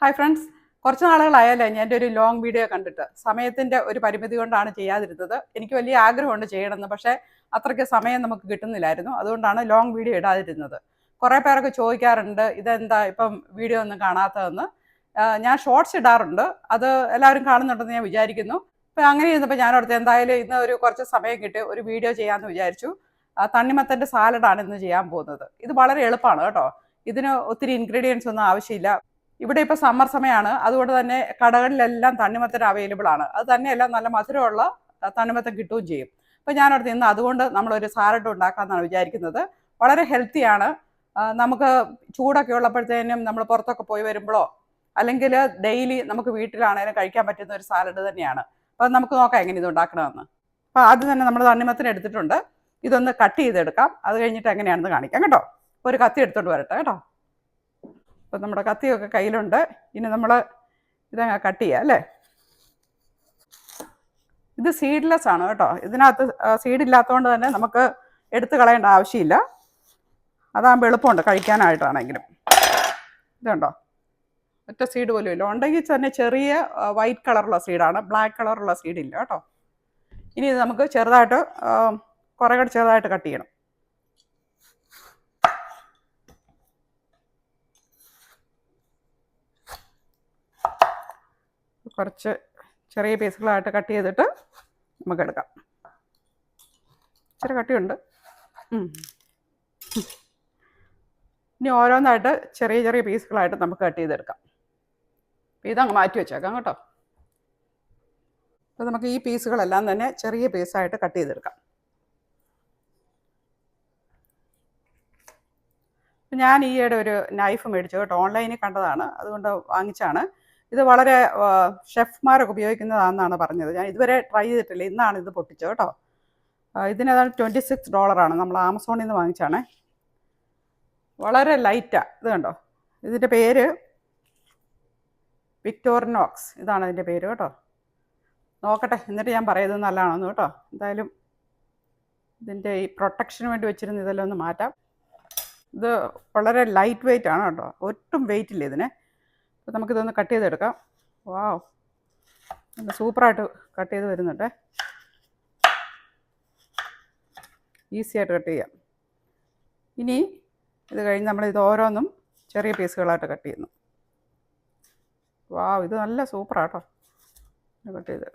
Hi friends കുറച്ച് നാളുകളായാലേ ഞാൻ എന്റെ ഒരു ലോങ് വീഡിയോ കണ്ടിട്ട്. സമയത്തിന്റെ ഒരു പരിമിതി കൊണ്ടാണ് ചെയ്യാതിരുന്നത്. എനിക്ക് വലിയ ആഗ്രഹമുണ്ട് ചെയ്യണമെന്ന്. പക്ഷേ അത്രയ്ക്ക് സമയം നമുക്ക് കിട്ടുന്നില്ലായിരുന്നു. അതുകൊണ്ടാണ് ലോങ് വീഡിയോ ഇടാതിരുന്നത്. കുറേ പേരൊക്കെ ചോദിക്കാറുണ്ട് ഇതെന്താ ഇപ്പം വീഡിയോ ഒന്നും കാണാത്തതെന്ന്? ഞാൻ ഷോർട്സ് ഇടാറുണ്ട്. അത് എല്ലാവരും കാണുന്നുണ്ടെന്ന് ഞാൻ വിചാരിക്കുന്നു. അപ്പം അങ്ങനെ ഇരുന്നപ്പോൾ ഞാൻ ഓർത്ത് എന്തായാലും ഇന്ന് ഒരു കുറച്ച് സമയം കിട്ടി ഒരു വീഡിയോ ചെയ്യാമെന്ന് വിചാരിച്ചു. തണ്ണിമത്തന്റെ സാലഡാണ് ഇന്ന് ചെയ്യാൻ പോകുന്നത്. ഇത് വളരെ എളുപ്പമാണ് കേട്ടോ. ഇതിന് ഒത്തിരി ഇൻഗ്രീഡിയൻസ് ഒന്നും ആവശ്യമില്ല. ഇവിടെ ഇപ്പോൾ സമ്മർ സമയമാണ് അതുകൊണ്ട് തന്നെ കടകളിലെല്ലാം തണ്ണിമത്തൻ അവൈലബിൾ ആണ്. അത് തന്നെയല്ല നല്ല മധുരമുള്ള തണ്ണിമത്തം കിട്ടുകയും ചെയ്യും. അപ്പോൾ ഞാനവിടെ നിന്ന് അതുകൊണ്ട് നമ്മളൊരു സാലഡ് ഉണ്ടാക്കാമെന്നാണ് വിചാരിക്കുന്നത്. വളരെ ഹെൽത്തിയാണ് നമുക്ക് ചൂടൊക്കെ ഉള്ളപ്പോഴത്തേനും നമ്മൾ പുറത്തൊക്കെ പോയി വരുമ്പോഴോ അല്ലെങ്കിൽ ഡെയിലി നമുക്ക് വീട്ടിലാണേലും കഴിക്കാൻ പറ്റുന്ന ഒരു സാലഡ് തന്നെയാണ്. അപ്പോൾ നമുക്ക് നോക്കാം എങ്ങനെ ഇത് ഉണ്ടാക്കണമെന്ന്. അപ്പോൾ ആദ്യം തന്നെ നമ്മൾ തണ്ണിമത്തിന് എടുത്തിട്ടുണ്ട്. ഇതൊന്ന് കട്ട് ചെയ്തെടുക്കാം. അത് കഴിഞ്ഞിട്ട് എങ്ങനെയാണെന്ന് കാണിക്കാം കേട്ടോ. ഒരു കത്തി എടുത്തോണ്ട് വരട്ടെ കേട്ടോ. അപ്പോൾ നമ്മുടെ കത്തിയൊക്കെ കയ്യിലുണ്ട്. ഇനി നമ്മൾ ഇതങ്ങ് കട്ട് ചെയ്യുക അല്ലേ? ഇത് സീഡ്ലെസ് ആണ് കേട്ടോ. ഇതിനകത്ത് സീഡ് ഇല്ലാത്തതുകൊണ്ട് തന്നെ നമുക്ക് എടുത്ത് കളയേണ്ട ആവശ്യമില്ല. അതാകുമ്പോൾ എളുപ്പമുണ്ട് കഴിക്കാനായിട്ടാണെങ്കിലും. ഇതുണ്ടോ? ഒറ്റ സീഡ് പോലും ഇല്ല. ഉണ്ടെങ്കിൽ തന്നെ ചെറിയ വൈറ്റ് കളറുള്ള സീഡാണ് ബ്ലാക്ക് കളറുള്ള സീഡില്ല കേട്ടോ. ഇനി ഇത് നമുക്ക് ചെറുതായിട്ട് കുറേ കൂടെ ചെറുതായിട്ട് കട്ട് ചെയ്യണം. കുറച്ച് ചെറിയ പീസുകളായിട്ട് കട്ട് ചെയ്തിട്ട് നമുക്ക് എടുക്കാം ഇച്ചിരി കട്ടിയുണ്ട്. ഇനി ഓരോന്നായിട്ട് ചെറിയ ചെറിയ പീസുകളായിട്ട് നമുക്ക് കട്ട് ചെയ്തെടുക്കാം. ഇതങ്ങ് മാറ്റി വെച്ചേക്കാം കേട്ടോ. അപ്പോൾ നമുക്ക് ഈ പീസുകളെല്ലാം തന്നെ ചെറിയ പീസായിട്ട് കട്ട് ചെയ്തെടുക്കാം. ഞാൻ ഈയിടെ ഒരു നൈഫ് മേടിച്ചു കേട്ടോ. ഓൺലൈനിൽ കണ്ടതാണ്. അതുകൊണ്ട് വാങ്ങിച്ചാണ് ഇത് വളരെ ഷെഫ്മാരൊക്കെ ഉപയോഗിക്കുന്നതാണെന്നാണ് പറഞ്ഞത്. ഞാൻ ഇതുവരെ ട്രൈ ചെയ്തിട്ടില്ല. ഇന്നാണ് ഇത് പൊട്ടിച്ചത് കേട്ടോ. ഇതിനേതാണ് ട്വന്റി സിക്സ് ഡോളറാണ് നമ്മൾ ആമസോണിൽ നിന്ന് വാങ്ങിച്ചാണ്. വളരെ ലൈറ്റാണ് ഇത് കണ്ടോ? ഇതിന്റെ പേര് വിക്ടോറിനോക്സ് ഇതാണ് ഇതിന്റെ പേര് കേട്ടോ. നോക്കട്ടെ എന്നിട്ട് ഞാൻ പറയുന്നത് നല്ലതാണെന്ന് കേട്ടോ. എന്തായാലും ഇതിന്റെ ഈ പ്രൊട്ടക്ഷന് വേണ്ടി വെച്ചിരുന്ന ഇതെല്ലാം ഒന്ന് മാറ്റാം. ഇത് വളരെ ലൈറ്റ് വെയിറ്റ് ആണ് കേട്ടോ. ഒട്ടും വെയിറ്റ് ഇല്ല ഇതിന്. അപ്പോൾ നമുക്കിതൊന്ന് കട്ട് ചെയ്തെടുക്കാം. വാവ് നല്ല സൂപ്പറായിട്ട് കട്ട് ചെയ്ത് വരുന്നുണ്ട്. ഈസിയായിട്ട് കട്ട് ചെയ്യാം. ഇനി ഇത് കഴിഞ്ഞ് നമ്മൾ ഇത് ഓരോന്നും ചെറിയ പീസുകളായിട്ട് കട്ട് ചെയ്യുന്നു. വാവ് ഇത് നല്ല സൂപ്പറാട്ടോ. കട്ട് ചെയ്ത്.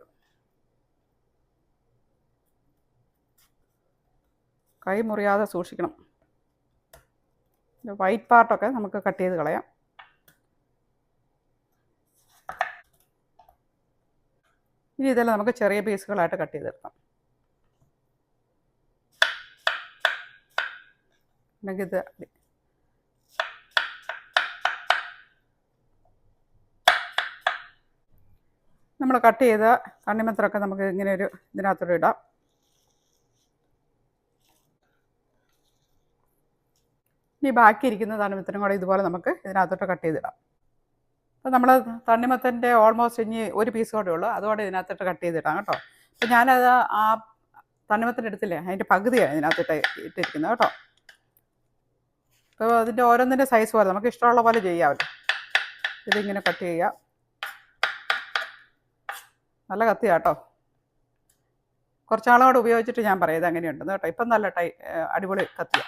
കൈ മുറിയാതെ സൂക്ഷിക്കണം. വൈറ്റ് പാർട്ടൊക്കെ നമുക്ക് കട്ട് ചെയ്ത് കളയാം. ഇനി ഇതെല്ലാം നമുക്ക് ചെറിയ പീസുകളായിട്ട് കട്ട് ചെയ്തെടുക്കാം. അല്ലെങ്കിൽ ഇത് നമ്മൾ കട്ട് ചെയ്ത തണ്ണിമത്തറൊക്കെ നമുക്ക് ഇങ്ങനെ ഒരു ഇതിനകത്തോടെ ഇടാം. ഇനി ബാക്കിയിരിക്കുന്ന തണ്ണിമത്തനും കൂടെ ഇതുപോലെ നമുക്ക് ഇതിനകത്തോട്ട് കട്ട് ചെയ്തിടാം. അപ്പോൾ നമ്മൾ തണ്ണിമത്തന്റെ ഓൾമോസ്റ്റ് ഇനി ഒരു പീസ് കൂടെ ഉള്ളൂ. അതുകൊണ്ട് ഇതിനകത്തിട്ട് കട്ട് ചെയ്തിടാം കേട്ടോ. അപ്പോൾ ഞാനത് ആ തണ്ണിമത്തന്റെ എടുത്തില്ലേ അതിന്റെ പകുതിയാണ് ഇതിനകത്തിട്ട് ഇട്ടിരിക്കുന്നത് കേട്ടോ. അപ്പോൾ അതിന്റെ ഓരോന്നിന്റെ സൈസ് പോലെ നമുക്ക് ഇഷ്ടമുള്ള പോലെ ചെയ്യാമല്ലോ. ഇതിങ്ങനെ കട്ട് ചെയ്യാം നല്ല കത്തിയാ കേട്ടോ. കുറച്ച് കൂടെ ഉപയോഗിച്ചിട്ട് ഞാൻ പറയാം ഇത് അങ്ങനെയുണ്ടെന്ന് കേട്ടോ. ഇപ്പം നല്ല ടൈ അടിപൊളി കത്തിയ.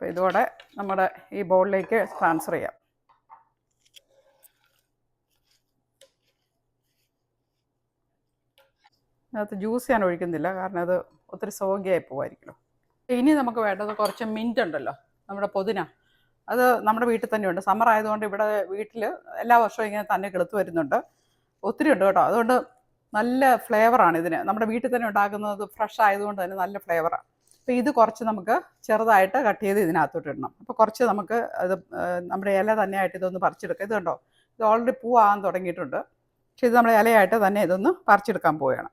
അപ്പോൾ ഇതോടെ നമ്മുടെ ഈ ബോളിലേക്ക് ട്രാൻസ്ഫർ ചെയ്യാം. അതിനകത്ത് ജ്യൂസ് ഞാൻ ഒഴിക്കുന്നില്ല കാരണം അത് ഒത്തിരി സോഗ്യമായി പോകുമായിരിക്കുമല്ലോ ഇനി നമുക്ക് വേണ്ടത് കുറച്ച് മിന്റ് ഉണ്ടല്ലോ നമ്മുടെ പൊതിന. അത് നമ്മുടെ വീട്ടിൽ തന്നെയുണ്ട്. സമ്മർ ആയതുകൊണ്ട് ഇവിടെ വീട്ടിൽ എല്ലാ വർഷവും ഇങ്ങനെ തന്നെ കിളുത്ത് വരുന്നുണ്ട്. ഒത്തിരി ഉണ്ട് കേട്ടോ. അതുകൊണ്ട് നല്ല ഫ്ലേവറാണ് ഇതിന്. നമ്മുടെ വീട്ടിൽ തന്നെ ഉണ്ടാക്കുന്നത് ഫ്രഷ് ആയതുകൊണ്ട് തന്നെ നല്ല ഫ്ലേവറാണ് അപ്പോൾ ഇത് കുറച്ച് നമുക്ക് ചെറുതായിട്ട് കട്ട് ചെയ്ത് ഇതിനകത്തോട്ട് ഇടണം. അപ്പോൾ കുറച്ച് നമുക്ക് അത് നമ്മുടെ ഇല തന്നെയായിട്ട് ഇതൊന്ന് പറിച്ചെടുക്കുക ഇത് കണ്ടോ? ഇത് ഓൾറെഡി പൂവാകാൻ തുടങ്ങിയിട്ടുണ്ട്. പക്ഷേ ഇത് നമ്മുടെ ഇലയായിട്ട് തന്നെ ഇതൊന്ന് പറിച്ചെടുക്കാൻ പോവുകയാണ്.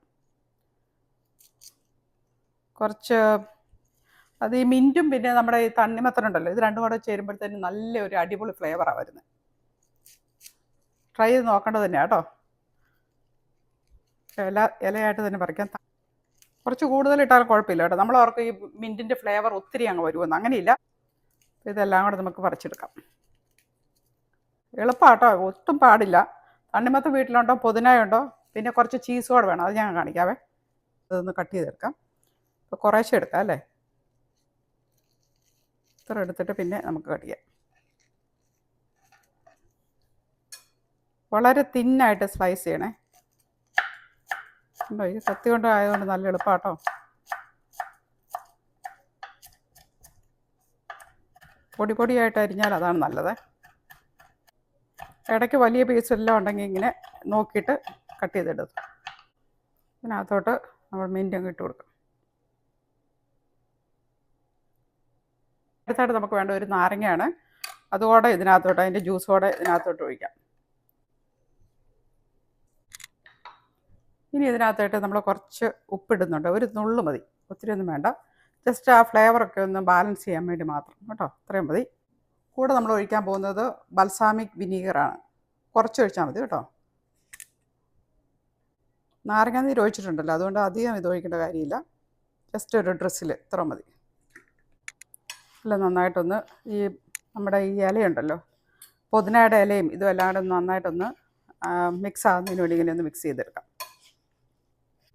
കുറച്ച് അത് ഈ മിന്റും പിന്നെ നമ്മുടെ ഈ തണ്ണിമത്തനുണ്ടല്ലോ ഇത് രണ്ടും കൂടെ ചേരുമ്പോഴത്തേനും നല്ല ഒരു അടിപൊളി ഫ്ലേവറാണ് വരുന്നത് ട്രൈ ചെയ്ത് നോക്കേണ്ടത് തന്നെയാണ് കേട്ടോ. ഇല ഇലയായിട്ട് തന്നെ പറിക്കാം കുറച്ച് കൂടുതൽ ഇട്ടാൽ കുഴപ്പമില്ല കേട്ടോ. നമ്മൾ അവർക്ക് ഈ മിന്റിന്റെ ഫ്ലേവർ ഒത്തിരി അങ്ങ് വരുമെന്ന്. അങ്ങനെയില്ല. ഇതെല്ലാം കൂടെ നമുക്ക് പറിച്ചെടുക്കാം. എളുപ്പമാട്ടോ ഒട്ടും പാടില്ല. തണ്ണിമത്ത് വീട്ടിലുണ്ടോ? പുതിനയുണ്ടോ? പിന്നെ കുറച്ച് ചീസ് കൂടെ വേണം. അത് ഞാൻ കാണിക്കാവേ. അതൊന്ന് കട്ട് ചെയ്തെടുക്കാം. ഇപ്പോൾ കുറേശ്ശെ എടുക്കാം അല്ലേ? ഇത്ര എടുത്തിട്ട് പിന്നെ നമുക്ക് കട്ട് ചെയ്യാം. വളരെ തിന്നായിട്ട് സ്ലൈസ് ചെയ്യണേ. ഉണ്ടോ? ഇത് കത്തി കൊണ്ട് ആയതുകൊണ്ട് നല്ല എളുപ്പാട്ടോ. പൊടി പൊടിയായിട്ട് അരിഞ്ഞാൽ അതാണ് നല്ലത്. ഇടയ്ക്ക് വലിയ പീസെല്ലാം ഉണ്ടെങ്കിൽ ഇങ്ങനെ നോക്കിയിട്ട് കട്ട് ചെയ്തെടുത്തു ഇതിനകത്തോട്ട് നമ്മൾ മിന്റ് ഇട്ട് കൊടുക്കും. അടുത്തായിട്ട് നമുക്ക് വേണ്ട ഒരു നാരങ്ങയാണ്. അതുകൂടെ ഇതിനകത്തോട്ട് അതിന്റെ ജ്യൂസോടെ ഇതിനകത്തോട്ട് ഒഴിക്കാം. ഇനി ഇതിനകത്തായിട്ട് നമ്മൾ കുറച്ച് ഉപ്പിടുന്നുണ്ട്. ഒരു നുള്ളു മതി. ഒത്തിരി ഒന്നും വേണ്ട. ജസ്റ്റ് ആ ഫ്ലേവറൊക്കെ ഒന്ന് ബാലൻസ് ചെയ്യാൻ വേണ്ടി മാത്രം. കേട്ടോ? അത്രയും മതി. കൂടെ നമ്മൾ ഒഴിക്കാൻ പോകുന്നത് ബൽസാമിക് വിനീഗറാണ് കുറച്ച് ഒഴിച്ചാൽ മതി കേട്ടോ. നാരങ്ങ നീര് ഒഴിച്ചിട്ടുണ്ടല്ലോ. അതുകൊണ്ട് അധികം ഇത് ഒഴിക്കേണ്ട കാര്യമില്ല. ജസ്റ്റ് ഒരു ഡ്രസ്സിൽ ഇത്ര മതി. അല്ല നന്നായിട്ടൊന്ന് ഈ നമ്മുടെ ഈ ഇലയുണ്ടല്ലോ. പുതിനയുടെ ഇലയും ഇതും എല്ലാം കൂടെ നന്നായിട്ടൊന്ന് മിക്സ് ആകുന്നതിന് വേണ്ടി ഇങ്ങനെ ഒന്ന് മിക്സ് ചെയ്തെടുക്കാം.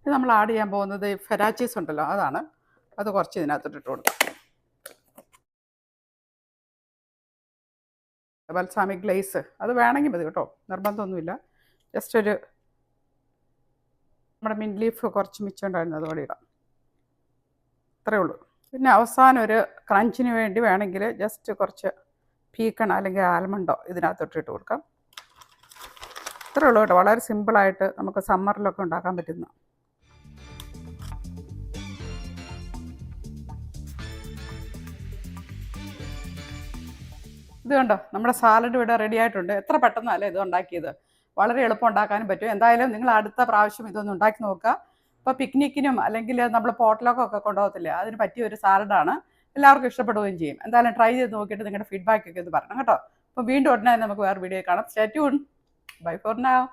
ഇത് നമ്മൾ ആഡ് ചെയ്യാൻ പോകുന്നത് ഫെരാച്ചീസ് ഉണ്ടല്ലോ അതാണ്. അത് കുറച്ച് ഇതിനകത്തോട്ട് ഇട്ട് കൊടുക്കാം. ബൽസാമിക് ഗ്ലേസ് അത് വേണമെങ്കിൽ മതി കേട്ടോ നിർബന്ധമൊന്നുമില്ല. ജസ്റ്റ് ഒരു നമ്മുടെ മിൻ ലീഫ് കുറച്ച് മിച്ചമുണ്ടായിരുന്നു അതുപോലെ ഇടാം. അത്രേ ഉള്ളൂ. പിന്നെ അവസാനം ഒരു ക്രഞ്ചിന് വേണ്ടി വേണമെങ്കിൽ ജസ്റ്റ് കുറച്ച് പീക്കൺ അല്ലെങ്കിൽ ആൽമണ്ടോ ഇതിനകത്തോട്ട് ഇട്ട് കൊടുക്കാം. ഇത്രേ ഉള്ളൂ കേട്ടോ വളരെ സിമ്പിളായിട്ട് നമുക്ക് സമ്മറിലൊക്കെ ഉണ്ടാക്കാൻ പറ്റുന്ന ഇത് കണ്ടോ? നമ്മുടെ സാലഡ് ഇവിടെ റെഡി ആയിട്ടുണ്ട്. എത്ര പെട്ടെന്നല്ലേ ഇത് ഉണ്ടാക്കിയത്? വളരെ എളുപ്പം ഉണ്ടാക്കാനും പറ്റും. എന്തായാലും നിങ്ങൾ അടുത്ത പ്രാവശ്യം ഇതൊന്ന് ഉണ്ടാക്കി നോക്കുക. ഇപ്പോൾ പിക്നിക്കിനും അല്ലെങ്കിൽ നമ്മൾ പോട്ടലൊക്കെ ഒക്കെ കൊണ്ടുപോകത്തില്ലേ അതിന് പറ്റിയ ഒരു സാലഡാണ് എല്ലാവർക്കും ഇഷ്ടപ്പെടുകയും ചെയ്യും. എന്തായാലും ട്രൈ ചെയ്ത് നോക്കിയിട്ട് നിങ്ങളുടെ ഫീഡ്ബാക്ക് ഒക്കെ ഒന്ന് പറയണം കേട്ടോ. അപ്പോൾ വീണ്ടും ഉടനെ നമുക്ക് വേറെ വീഡിയോ കാണാം. സ്റ്റേ ട്യൂൺ ബൈ ഫോർ നാവ്